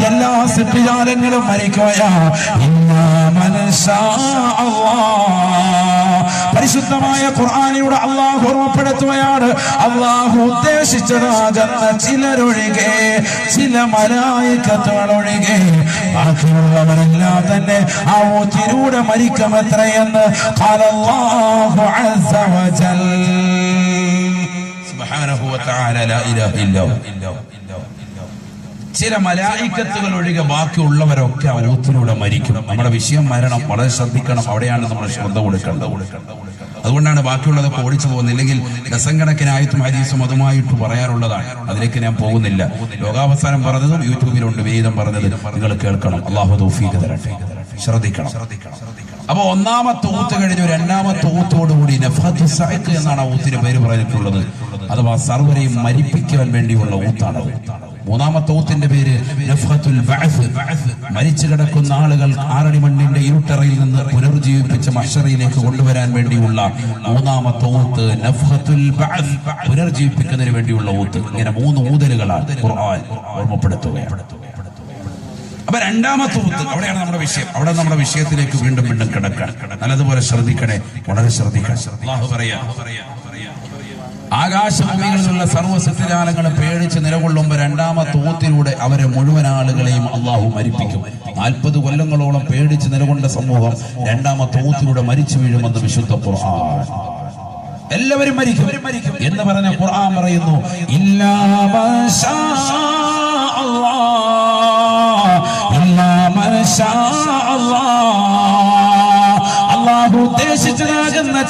എല്ലാ ഇന്നാ മനസ്സാ പരിശുദ്ധമായ ഖുർആാനിയുടെ അള്ളാഹു ഓർമ്മപ്പെടുത്തുകയാണ്. അള്ളാഹു ഉദ്ദേശിച്ചതാകുന്ന ചിലരൊഴികെ ചില മലായിക്കത്തുകളൊഴികെ. ബാക്കിയുള്ളവരെല്ലാം തന്നെ ആ ഊത്തിലൂടെ മരിക്കും എത്രയെന്ന് ലാ ഇലാഹ ഇല്ലഹു ചില മലായിക്കത്തുകൾ ഒഴികെ ബാക്കിയുള്ളവരൊക്കെ അവരോത്തിലൂടെ മരിക്കും. നമ്മുടെ വിഷയം മരണം വളരെ ശ്രദ്ധിക്കണം. അവിടെയാണ് നമ്മൾ ശ്രദ്ധ കൊടുക്കേണ്ടത്. അതുകൊണ്ടാണ് ബാക്കിയുള്ളതൊക്കെ ഓടിച്ചു പോകുന്നത് ഇല്ലെങ്കിൽ ഹരീസും അതുമായിട്ട് പറയാറുള്ളതാണ്. അതിലേക്ക് ഞാൻ പോകുന്നില്ല. ലോകാവസാനം പറഞ്ഞതും യൂട്യൂബിലുണ്ട് വേദം പറഞ്ഞത്. നിങ്ങൾ കേൾക്കണം. അള്ളാഹു തൗഫീഖ് തരട്ടെ. ശ്രദ്ധിക്കണം. അപ്പൊ ഒന്നാമത്തെ ഊത്ത് കഴിഞ്ഞു രണ്ടാമത്തെ നഫാത്തു സഅഖ് എന്നാണ് ആ ഊത്തിന് പേര് പറഞ്ഞിട്ടുള്ളത്. അഥവാ സർവരെയും മരിപ്പിക്കാൻ വേണ്ടിയുള്ള ഊത്താണ് മൂന്നാമത്തെ ഊത്തിന്റെ പേര് മരിച്ചു കിടക്കുന്ന ആളുകൾ ആറടി മണ്ണിന്റെ ഇരുട്ടറയിൽ നിന്ന് പുനർജീവിപ്പിച്ച മഷറയിലേക്ക് കൊണ്ടുവരാൻ വേണ്ടിയുള്ള മൂന്നാമത്തെ ഊത്ത് പുനർജീവിപ്പിക്കുന്നതിന് വേണ്ടിയുള്ള ഊത്ത്. ഇങ്ങനെ മൂന്ന് ഊതലുകളാണ് ഓർമ്മപ്പെടുത്തുകയാണ്. അപ്പൊ രണ്ടാമത്തെ ഊത്ത് അവിടെയാണ് നമ്മുടെ വിഷയം. അവിടെ നമ്മുടെ വിഷയത്തിലേക്ക് വീണ്ടും വീണ്ടും കിടക്കാൻ. നല്ലതുപോലെ ശ്രദ്ധിക്കണേ. വളരെ ശ്രദ്ധിക്കണം. അല്ലാഹു പറയാ ആകാശഭൂമികളിലുള്ള സർവസത്യജാലങ്ങളും പേടിച്ച് നിലകൊള്ളുമ്പോൾ രണ്ടാമത്തെ ഊത്തിലൂടെ അവരെ മുഴുവൻ ആളുകളെയും അള്ളാഹു മരിപ്പിക്കും. നാൽപ്പത് കൊല്ലങ്ങളോളം പേടിച്ച് നിലകൊണ്ട സമൂഹം രണ്ടാമത്തെ ഊത്തിലൂടെ മരിച്ചു വീഴുമെന്ന് വിശുദ്ധ ഖുർആൻ. എല്ലാവരും മരിക്കും. മരിക്കും എന്ന് പറഞ്ഞ ഖുർആൻ പറയുന്നു ഇല്ലാ ഇല്ലാ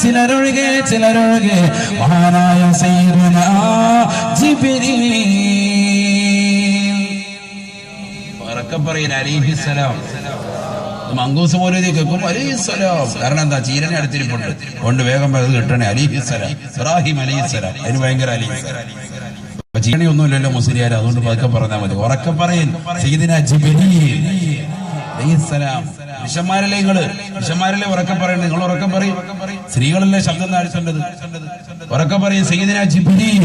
ചിലരൊഴികെ ചിലരൊഴികെ. മഹാനായ സയ്യിദുന ജിബ്രീൽ. ഉറക്കം പറയുന്ന അലിഹിസലാം മങ്കൂസ് പോലെ കേൾക്കും. അലിഹിസലാം കാരണം എന്താ? ചീരനെ അടുത്തിരിപ്പുണ്ട്. കൊണ്ട് വേഗം അത് കിട്ടണേ. അലിഹിസലാം ഇബ്രാഹിം അലിഹിസലാം അതിന് ഭയങ്കര അലിഹിസലാം അപ്പൊ ചീണി ഒന്നുമില്ലല്ലോ മുസ്ലിയാർ അതുകൊണ്ട് പതുക്കെ പറഞ്ഞാൽ മതി. ഉറക്കം പറയൻ സീദിന ജിബ്രീൽ. അലൈഹിസ്സലാം പുരുഷന്മാരല്ലേ നിങ്ങൾ വിഷന്മാരല്ലേ ഉറക്കം പറയണ്ട നിങ്ങൾ ഉറക്കം പറയും. സ്ത്രീകളല്ലേ ശബ്ദം താഴ്ത്തേണ്ടത്? ഉറക്കെ പറയും സയ്യിദിന ജിബ്രീൽ.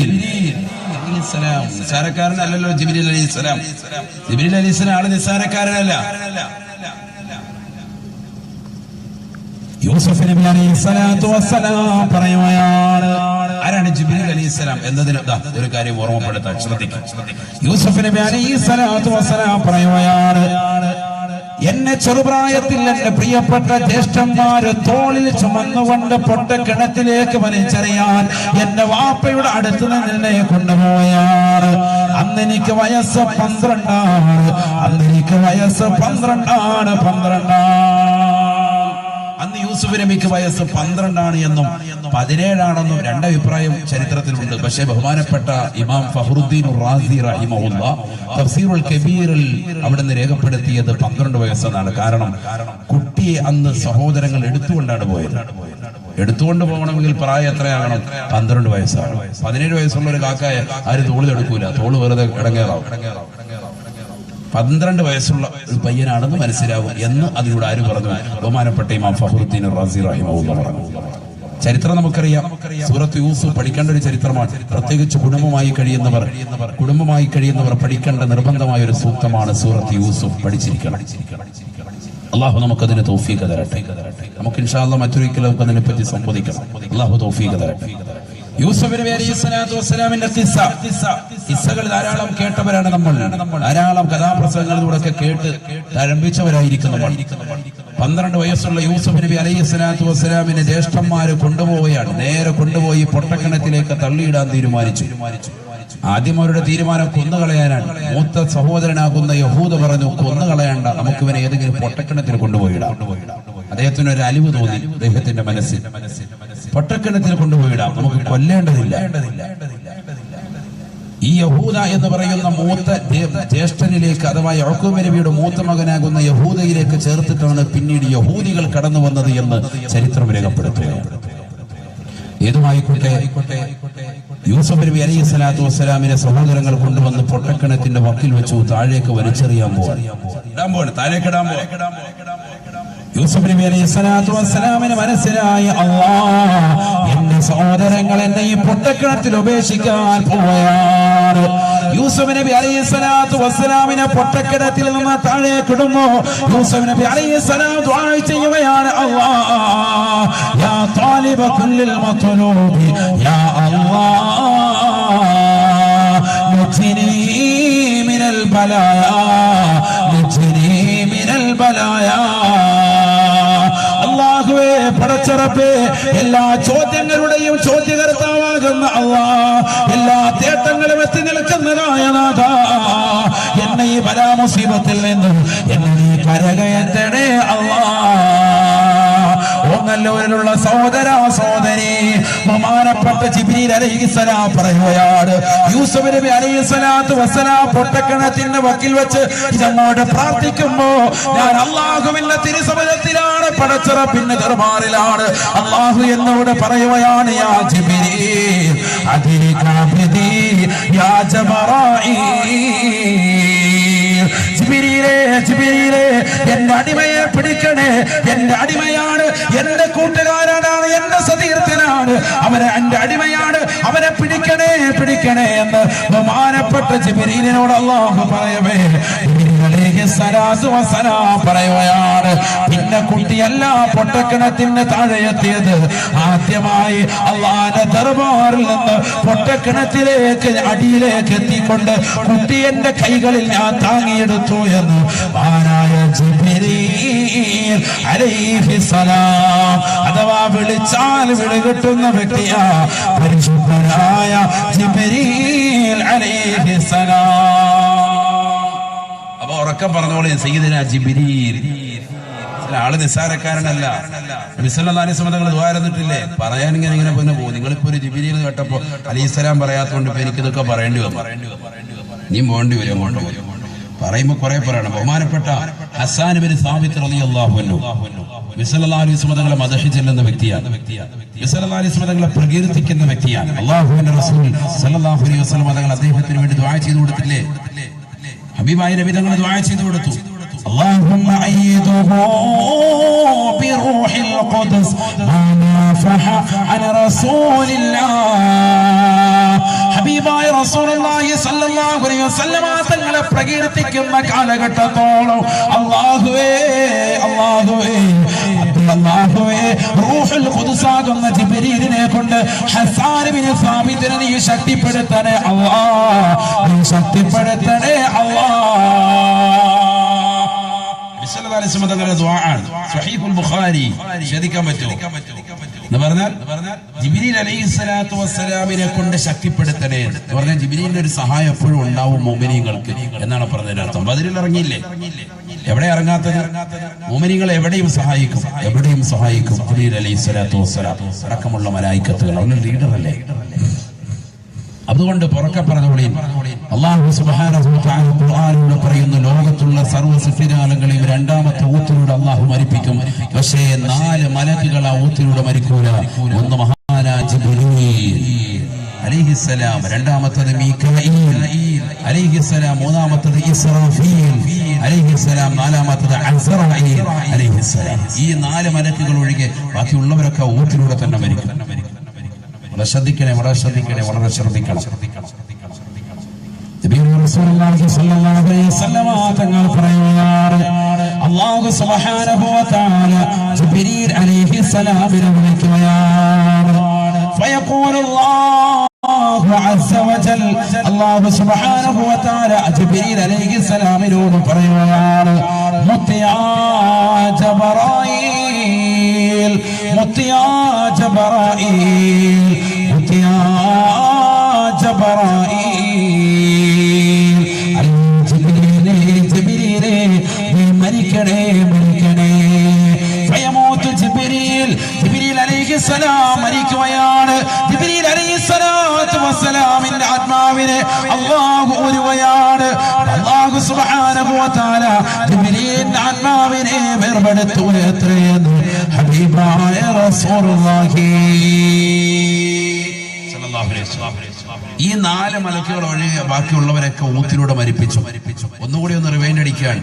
അലൈഹിസ്സലാം. അലി ജിബ്രീൽ അലൈഹിസ്സലാം. അലി ഇസ്ലാം ആൾ നിസ്സാരക്കാരനല്ല. യൂസഫ് നബി അലൈഹി സ്വലാത്തു വസ്സലാം പറയുകയാണ് ആരാണ് ജിബ്രീൽ അലൈഹി സ്വലാം എന്നതിന് ഒരു കാര്യം ഓർമ്മപ്പെടുത്താൻ ശ്രദ്ധിക്കും. യൂസഫ് നബി അലൈഹി സ്വലാത്തു വസ്സലാം പറയുകയാണ് എന്നെ ചെറുപ്രായത്തിൽ എന്റെ പ്രിയപ്പെട്ട ജ്യേഷ്ഠന്മാര് തോളിൽ ചുമന്നുകൊണ്ട് പൊട്ടക്കിണറ്റിലേക്ക് വലിച്ചെറിയാൻ എന്റെ വാപ്പയുടെ അടുത്ത് നിന്നെ എന്നെ കൊണ്ടുപോയാണ് അന്ന് എനിക്ക് വയസ്സ് പന്ത്രണ്ടാണ്. അന്ന് എനിക്ക് വയസ്സ് പന്ത്രണ്ടാണ്. പന്ത്രണ്ടാണ്. യൂസുഫ് നബിക്ക് വയസ്സ് പന്ത്രണ്ടാണ് എന്നും പതിനേഴാണെന്നും രണ്ടഭിപ്രായം ചരിത്രത്തിലുണ്ട്. പക്ഷേ ബഹുമാനപ്പെട്ട ഇമാം ഫഹറുദ്ദീൻ റാസി തഫ്സീറുൽ കബീറിൽ അവിടുന്ന് രേഖപ്പെടുത്തിയത് പന്ത്രണ്ട് വയസ്സെന്നാണ്. കാരണം കുട്ടിയെ അന്ന് സഹോദരങ്ങൾ എടുത്തുകൊണ്ടാണ് പോയത്. എടുത്തുകൊണ്ട് പോകണമെങ്കിൽ പ്രായം എത്രയാകണം? പന്ത്രണ്ട് വയസ്സാണ്. പതിനേഴ് വയസ്സുള്ള ഒരു കാക്കായ ആര് തോളിൽ എടുക്കൂല തോൾ വെറുതെ ഇടങ്ങേറാവും. പന്ത്രണ്ട് വയസ്സുള്ള ഒരു പയ്യനാണെന്ന് മനസ്സിലാവും എന്ന് അതിലൂടെ ആര് പറഞ്ഞു? ബഹുമാനപ്പെട്ട ഇമാം ഫഹറുദ്ദീൻ റാസി റഹിമഹുല്ല പറഞ്ഞു. ചരിത്രം നമുക്കറിയാം. സൂറത്ത് യൂസുഫ് പഠിക്കേണ്ട ഒരു ചരിത്രമാണ്. പ്രത്യേകിച്ച് കുടുംബമായി കഴിയുന്നവർ കുടുംബമായി കഴിയുന്നവർ പഠിക്കേണ്ട നിർബന്ധമായ ഒരു സൂക്തമാണ് സൂറത്ത് യൂസുഫ് പഠിച്ചിരിക്കണം. അള്ളാഹു നമുക്കതിന് തൗഫീഖ് തരട്ടെ. നമുക്ക് ഇൻഷാല്ല മറ്റൊരിക്കലും നമുക്ക് അതിനെ പറ്റി സംവദിക്കണം. അള്ളാഹു തൗഫീഖ് തരട്ടെ. യൂസഫ് നബി അലൈഹി സ്വലാത്തു വസ്സലാമിന്റെ കിസ്സ കിസ്സകൾ ധാരാളം കേട്ടവരാണ് നമ്മൾ. ധാരാളം കഥാപ്രസംഗങ്ങളിലൂടെ കേട്ട് തഴമ്പിച്ചവരായിരിക്കുന്നു പന്ത്രണ്ട് വയസ്സുള്ള യൂസഫ് നബി അലൈഹി സ്വലാത്തു വസ്സലാമിനെ ജ്യേഷ്ഠന്മാര് കൊണ്ടുപോവുകയാണ്. നേരെ കൊണ്ടുപോയി പൊട്ടക്കിണറ്റിലേക്ക് തള്ളിയിടാൻ തീരുമാനിച്ചു. ആദ്യം അവരുടെ തീരുമാനം കൊന്നുകളയാനാണ്. മൂത്ത സഹോദരനാകുന്ന യഹൂദ പറഞ്ഞു കൊന്നുകളയണ്ട നമുക്ക് ഇവനെ ഏതെങ്കിലും പൊട്ടക്കിണത്തിൽ കൊണ്ടുപോയിടാം അദ്ദേഹത്തിന് ഒരു അലിവ് തോന്നി അദ്ദേഹത്തിന്റെ മനസ്സിൽ. പൊട്ടക്കിണത്തിൽ കൊണ്ടുപോയിടാം. നമുക്ക് കൊല്ലേണ്ടതില്ല. ഈ യഹൂദ എന്ന് പറയുന്ന മൂത്ത ജ്യേഷ്ഠനിലേക്ക് അഥവാ യഹൂബ് നബിയുടെ മൂത്ത മകനാകുന്ന യഹൂദയിലേക്ക് ചേർത്തിട്ടാണ് പിന്നീട് യഹൂദികൾ കടന്നു വന്നത് എന്ന് ചരിത്രം രേഖപ്പെടുത്തുക ഏതുമായിക്കോട്ടെ യൂസഫ് നബി അലൈഹി സ്വലാത്തു വസ്സലാമിനെ സഹോദരങ്ങൾ കൊണ്ടുവന്ന് പൊട്ടക്കിണത്തിന്റെ വക്കിൽ വെച്ചു താഴേക്ക് വലിച്ചെറിയാൻ പോവാൻ ഇടാൻ പോവാണ് താഴേക്ക് ഇടാൻ പോവാൻ യൂസഫ് നബി അലൈഹി സ്വലാത്തു വസ്സലാമിന് മനസ്സിലായി അള്ളാ എന്റെ സഹോദരങ്ങൾ എന്നെ ഈ പൊട്ടക്കിണത്തിൽ ഉപേക്ഷിക്കാൻ പോയാറ് യൂസഫ് നബി അലൈഹി സ്വലാത്തു വസ്സലാമിനെ പൊട്ടക്കിടത്തിൽ നിന്ന് താഴെ കിടുന്നു യൂസഫ് നബി അലൈഹി സ്വലാം ദുആ ചെയ്യുകയാണ് അള്ളാ യാ താലിബ കുല്ലിൽ മത്ലൂബി യാ അല്ലാ നജ്നി മിനൽ ബലായ നജ്നി മിനൽ ബലായ. അള്ളാഹുവേ പടച്ചറപ്പേ എല്ലാ ചോദ്യങ്ങളുടെയും ചോദ്യകർത്താവാകുന്ന അള്ളാ എല്ലാ തേട്ടങ്ങളും എത്തി നിൽക്കുന്നതായ നാഥ എന്നെ ഈ പരാമുസീബത്തിൽ നിന്നും എന്നെ കരകയറ്റണേ അള്ളാ. ഓങ്ങല്ലൂരിലുള്ള സഹോദര സഹോദരി ബഹുമാനപ്പെട്ട ജിബ്രീൽ അലൈഹിസ്സലാം പറയുകയാണ്. യൂസുഫ് നബി അലൈഹിസ്സലാത്തു വസ്സലാം പൊട്ടക്കിണത്തിന്റെ വക്കിൽ വെച്ച് ഇതങ്ങോട്ട് പ്രാർത്ഥിക്കുമ്പോ ഞാൻ അള്ളാഹുവിന്റെ തിരുസമരത്തിലാണ് പിന്നെ ദർബാറിലാണ്. അള്ളാഹു എന്നോട് പറയുകയാണ് യാ ജിബ്രീൽ അതിരികാബിദി യാ ജബറായീൽ ജിബിരിയിലെ ജിബിരിയിലെ എന്റെ അടിമയെ പിടിക്കണേ. എന്റെ അടിമയാണ്. എന്റെ കൂട്ടുകാരനാണ്. എന്റെ സതീർത്ഥനാണ്. അവനെ എന്റെ അടിമയാണ്. അവനെ പിടിക്കണേ പിടിക്കണേ എന്ന് ബഹുമാനപ്പെട്ട ജിബിരിയിലിനോട് അള്ളാഹു പറയവേ. പറയുകയാണ്. പിന്നെ കുട്ടിയല്ല പൊട്ടക്കിണത്തിന് താഴെ എത്തിയത് ആദ്യമായി അള്ളാന്റെ ദർബാറിൽ നിന്ന് പൊട്ടക്കിണത്തിലേക്ക് അടിയിലേക്ക് എത്തിക്കൊണ്ട് കുട്ടി എന്റെ കൈകളിൽ ഞാൻ താങ്ങിയെടുത്തു എന്ന് ആരായ അഥവാ വിളിച്ചാൽ വിളികിട്ടുന്ന വ്യക്തിയാ പരിശുദ്ധനായ ജിബ്രീൽ അലൈഹിസ്സലാം അപ്പൊ ഉറക്കം പറഞ്ഞോളെ സയ്യിദിന ജിബ്രീൽ. ആൾ നിസ്സാരക്കാരനല്ല. വിസലമാലിസ്മതങ്ങൾ ദ്വാരന്നിട്ടില്ലേ പറയാൻ ഇങ്ങനെ ഇങ്ങനെ പിന്നെ പോകും നിങ്ങളിപ്പോ ഒരു ജിബിരിയിൽ കേട്ടപ്പോ അലൈഹിസ്സലാം പറയാത്തോണ്ട് ഇപ്പൊ എനിക്കിതൊക്കെ പറയേണ്ടി വരും നീ പോകേണ്ടി വരും അങ്ങോട്ട് പറയുമ്പോ കുറെ പറയണം. ബഹുമാനപ്പെട്ട ഹസാൻ ബിൻ സാബിത്ത് റളിയല്ലാഹു മദഹി ചെല്ലുന്ന വ്യക്തിയാണ്. പ്രകീർത്തിക്കുന്ന വ്യക്തിയാണ്. അള്ളാഹുവിന്റെ റസൂൽ സല്ലല്ലാഹു അലൈഹി വസല്ലം അദ്ദേഹത്തിന് വേണ്ടി ദ്വാ ചെയ്തു കൊടുത്തില്ലേ? ഹബീബായ നബി തങ്ങൾ ദുആ ചെയ്തു കൊടുത്തു اللهم أيده بروح القدس ما نافح عن رسول الله ഹബീബായ റസൂലുള്ളാഹി സ്വല്ലല്ലാഹു അലൈഹി വസല്ലമ തങ്ങളെ പ്രകീർത്തിക്കുന്ന കാലഘട്ടത്തോളം അല്ലാഹുവേ അല്ലാഹുവേ അല്ലാഹുവേ റൂഹുൽ ഖുദ്സാകുന്ന ജിബ്രീലിനെ കൊണ്ട് ശക്തിപ്പെടുത്തണേ ശക്തിപ്പെടുത്തണേ എന്ന് കൊണ്ട് ശക്തിപ്പെടുത്തണേ. ഒരു സഹായം എപ്പോഴും ഉണ്ടാവും മോമിനിയങ്ങൾക്ക് എന്നാണ് പറഞ്ഞതിന്റെ അർത്ഥം ബദരിൽ ഇറങ്ങിയില്ലേ? എവിടെ ഇറങ്ങാത്തത്? മോമിനികൾ എവിടെയും സഹായിക്കും. എവിടെയും സഹായിക്കും. ജിബിരിൽ അലൈഹി സ്വലാത്തു വസ്സലാം. അടക്കമുള്ള മലായിക്കത്തുകൾ. ലീഡർ അല്ലേ? അതുകൊണ്ട് പുറക്കെ പറഞ്ഞോളീൻ അള്ളാഹു സുബ്ഹാനഹു പറയുന്ന ലോകത്തുള്ള സർവ സൃഷ്ടിജാലങ്ങളെയും രണ്ടാമത്തെ ഊത്തിലൂടെ അള്ളാഹു മരിപ്പിക്കും. പക്ഷേ നാല് മലക്കുകൾ ആ ഊത്തിലൂടെ മരിക്കൂല. ഒന്ന് മഹാനാ അലിഹിസലാം രണ്ടാമത്തത് അലിഹിസലാം മൂന്നാമത്തത് ഇസ്രാഫീൽ. അലിഹിസലാം നാലാമത്തത് അലിഹിസലാം ഈ നാല് മലക്കുകൾ ഒഴികെ ബാക്കിയുള്ളവരൊക്കെ ഊത്തിലൂടെ തന്നെ മരിക്കും. വളരെ ശ്രദ്ധിക്കണേ വളരെ ശ്രദ്ധിക്കണേ വളരെ ശ്രദ്ധിക്കണം. തങ്ങൾ പറയുകയാണ് അള്ളാഹു സുബ്ഹാനഹു വ തആല ജിബ്രീൽ അലൈഹിസ്സലാമിനെ വിളിക്കുകയാണ്. ഫയഖൂലു الله عز وجل. الله سبحانه وتعالى جبريل عليه السلام نور بريان مطيع جبرائيل. مطيع جبرائيل. مطيع جبريل جبريل السلام ملك ويان ആത്മാവിനെ അള്ളാഹു ഒരുവയാണ്. അള്ളാഹു തആല ജിബ്രീലിന്റെ ആത്മാവിനെ വേർപെടുത്തു. എത്രയെന്ന്? ഹബീബായ റസൂലുള്ളാഹി. സ്വല്ലല്ലാഹു അലൈഹി വസല്ലം. ഈ നാല് മലക്കുകൾ ഒഴികെ ബാക്കിയുള്ളവരൊക്കെ ഊത്തിലൂടെ മരിപ്പിച്ചു. ഒന്നുകൂടി ഒന്ന് റിവൈൻഡ് അടിക്കാൻ.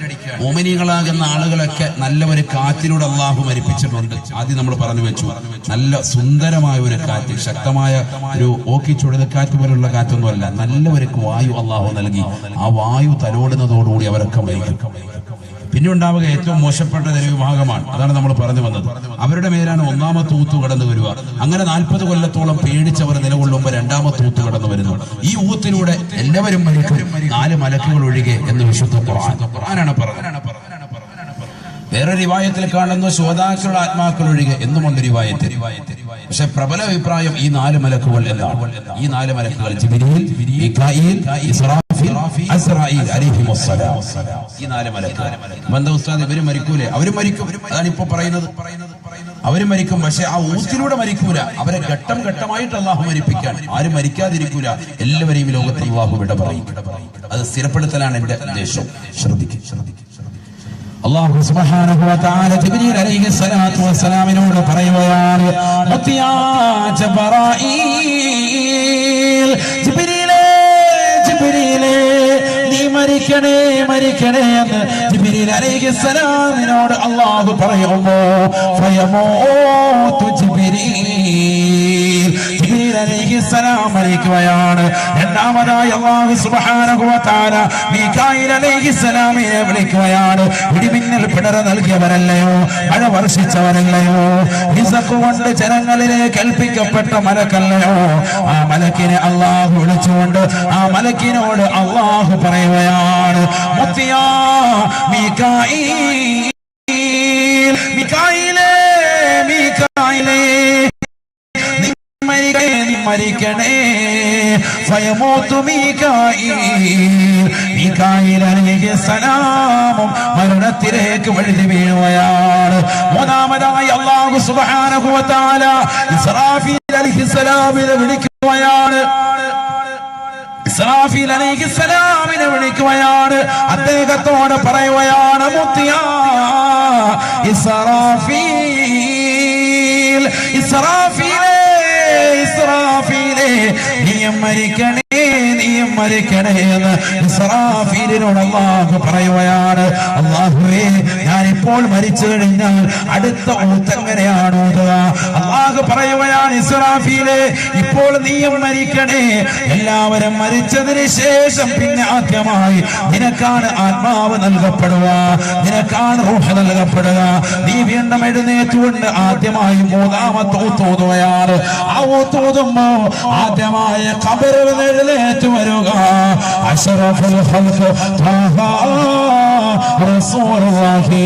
ഓമിനികളാകുന്ന ആളുകളൊക്കെ നല്ല ഒരു കാറ്റിലൂടെ അള്ളാഹു മരിപ്പിച്ചിട്ടുണ്ട്. ആദ്യം നമ്മൾ പറഞ്ഞു വെച്ചു. നല്ല സുന്ദരമായ ഒരു കാറ്റ് ശക്തമായ ഒരു ഓക്കി ചുഴലിക്കാറ്റ് പോലുള്ള നല്ല ഒരു വായു അള്ളാഹു നൽകി. ആ വായു തലോടുന്നതോടുകൂടി അവരൊക്കെ മരിക്കും. പിന്നെ ഉണ്ടാവുക ഏറ്റവും മോശപ്പെട്ട ജനവിഭാഗമാണ് അതാണ് നമ്മൾ പറഞ്ഞു വന്നത്. അവരുടെ മേലാണ് ഒന്നാമത്തെ ഊത്ത് കടന്നു വരിക. അങ്ങനെ നാൽപ്പത് കൊല്ലത്തോളം പേടിച്ചവർ നിലകൊള്ളുമ്പോൾ രണ്ടാമത്തെ ഊത്ത് കടന്നു വരുന്നു. ഈ ഊത്തിലൂടെ എല്ലാവരും മരിക്കും. നാല് മലക്കുകൾ ഒഴികെ എന്ന് വിശുദ്ധ ഖുർആൻ. ഖുർആനാണ് പറഞ്ഞത്. വേറെ റിവായത്തിൽ കാണുന്നു ശ്രോതാക്കളുടെ ആത്മാക്കൾ ഒഴികെ എന്നുമുണ്ട് റിവായത്തിൽ പക്ഷെ പ്രബല അഭിപ്രായം ഈ നാല് മലക്കുകൾ എന്നാണ്. ഈ നാല് മലക്കുകൾ. ഈ നാല് മലക്ക് എന്താ ഉസ്താദ് ഇവർ മരിക്കൂലേ? അവർ മരിക്കും. അതാണ് ഇപ്പൊ പറയുന്നത്. അവർ മരിക്കും. പക്ഷെ ആ ഊത്തിലൂടെ മരിക്കൂല. അവരെ ഘട്ടം ഘട്ടമായിട്ട് അള്ളാഹു മരിപ്പിക്കാൻ. ആരും മരിക്കാതിരിക്കൂല. എല്ലാവരെയും ലോകത്ത് അള്ളാഹു വിട പറയും. അത് സ്ഥിരപ്പെടുത്തലാണ് എന്റെ ഉദ്ദേശം. ശ്രദ്ധിക്കും. ശ്രദ്ധിക്കും അള്ളാഹു സുബ്ഹാനഹു വ തആല ജിബ്രീൽ അലൈഹി സ്വലാത്തു വസ്സലാമിനോട് പറയുകയാണ് മുത്തിയാ നീ മരിക്കണേ മരിക്കണേ എന്ന് ജിബ്രീൽ അലൈഹി സ്വലാമിനോട് അള്ളാഹു പറയുമ്പോ ഫയമൂതു ജിബ്രീൽ. ജിബ്രീൽ അലൈഹിസ്സലാം മരിക്കുകയാണ് രണ്ടാമതായി അല്ലാഹു സുബ്ഹാനഹു വ തആല മീകായിൽ വിളിക്കുകയാണ്. ഇടിമിന്നൽ പിടറ നൽകിയവരല്ലയോ? മഴ വർഷിച്ചവരല്ലയോ? റിസഖ് കൊണ്ട് ജനങ്ങളിലേക്ക് കൽപ്പിക്കപ്പെട്ട മലക്കല്ലയോ? ആ മലക്കിനെ അള്ളാഹു വിളിച്ചുകൊണ്ട് ആ മലക്കിനോട് അള്ളാഹു പറയുകയാണ്. മുത്തിയാ മീകായിലേ മീകായിലേ മരിക്കണേ, ഫയമൂത്തു സലാമും മരണത്തിലേക്ക് വഴുതി വീഴുകയാണ്. മൂന്നാമതായി അല്ലാഹു സുബ്ഹാനഹു വ തആല ഇസ്രാഫീൽ സലാമിനെ വിളിക്കുകയാണ്. ഇസ്രാഫീൽ അലൈഹി സലാമിനെ വിളിക്കുകയാണ്. അദ്ദേഹത്തോട് പറയുകയാണ് മുത്തിയ ഇസ്രാഫീൽ ഇസ്രാഫീലേ നീയും മരിക്കണേ. നീയും മരിക്കണേ എന്ന് ഇസ്രാഫീലിനോട് അള്ളാഹു പറയുകയാണ്. അള്ളാഹുവേ ഇപ്പോൾ മരിച്ചു കഴിഞ്ഞാൽ അടുത്ത ഊത്തെങ്ങനെയാണ് ഊതുക അള്ളാഹു പറയുകയാണ് ഇസ്രാഫീലെ ഇപ്പോൾ നീയും മരിക്കണേ. എല്ലാവരും മരിച്ചതിന് ശേഷം പിന്നെ ആദ്യമായി നിനക്കാണ് ആത്മാവ് നൽകപ്പെടുക. നിനക്കാണ് റൂഹ നൽകപ്പെടുക. നീ വീണ്ടും എഴുന്നേറ്റുകൊണ്ട് ആദ്യമായി മൂന്നാമത്തെ ഊത്തോതുകയാണ് ആ ഊത്തോതുമ്പോ ആദ്യമായ കബറിൽ എഴുന്നേറ്റ്. വരിക അഷറഫുൽ ഖൽഖ് ത്വാഹ റസൂലുള്ളാഹി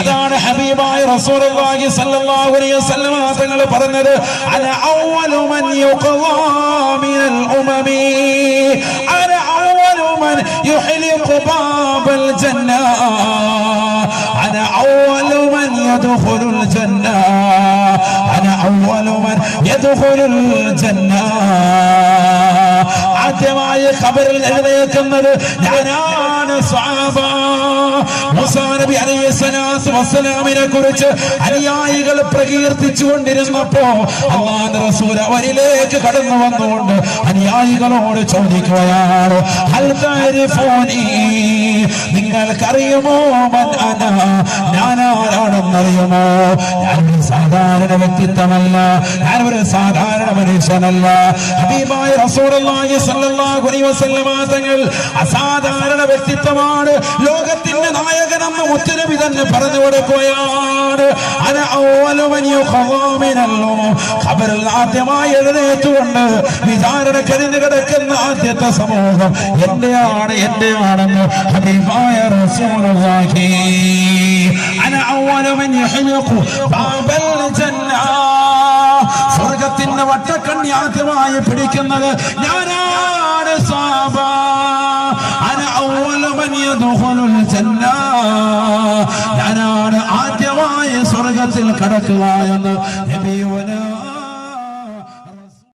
അതാണ് ഹബീബായ റസൂലുള്ളാഹി സ്വല്ലല്ലാഹു അലൈഹി വസല്ലം തങ്ങൾ പറഞ്ഞത്. അന അവ്വലു മൻ യുഖ്ളാ മിനൽ ഉമമി അന അവ്വലു മൻ യുഹ്ലിഖു ബാബൽ ജന്ന അന അവ്വലു മൻ യദ്ഖുലുൽ ജന്ന അന അവ്വലു من يدخل ജന്ന ആദ്യമായി ഖബറിൽ എഴുന്നേൽക്കുന്നത് ഞാനാണ് മൂസാ നബി വസ്സലാമിനെ കുറിച്ച് അനുയായികൾ പ്രകീർത്തിച്ചു കൊണ്ടിരുന്നപ്പോ റസൂൽ അവരിലേക്ക് കടന്നു വന്നുകൊണ്ട് അനുയായികളോട് ചോദിക്കുകയാണ് നിങ്ങൾക്കറിയുമോ? ഞാനാരാണെന്നറിയുമോ? ഞാനൊരു സാധാരണ വ്യക്തിത്വമല്ല ഞാനൊരു സാധാരണ മനുഷ്യനല്ല. ഹബീബായ റസൂലുള്ളാഹി സ്വല്ലല്ലാഹു അലൈഹി വസല്ലമ തങ്ങൾ അസാധാരണ വ്യക്തിത്വമാണ്. ലോകത്തിന്റെ നായകനെന്ന് മുത്തനബി തന്നെ പറഞ്ഞു കൊടുക്കുകയാണ് ഖബറിൽ ആദ്യമായി എഴുന്നേറ്റുകൊണ്ട് വിചാരണ കഴിഞ്ഞു കിടക്കുന്ന ആദ്യത്തെ സമൂഹം എന്റെയാണ് എന്റെയാണെന്ന് ഹബീബായ റസൂലുള്ളാഹി. അന അവ്വലു മൻ യഹ്ലിഖു ബാബൽ ജന്ന. സ്വർഗത്തിന്റെ വട്ടക്കണ്ണി ആദ്യമായി പിടിക്കുന്നത് ഞാനാണ് സാബ. ജന്ന. ഞാനാണ് ആദ്യമായി സ്വർഗത്തിൽ കടക്കുക എന്ന് നബിയുനാ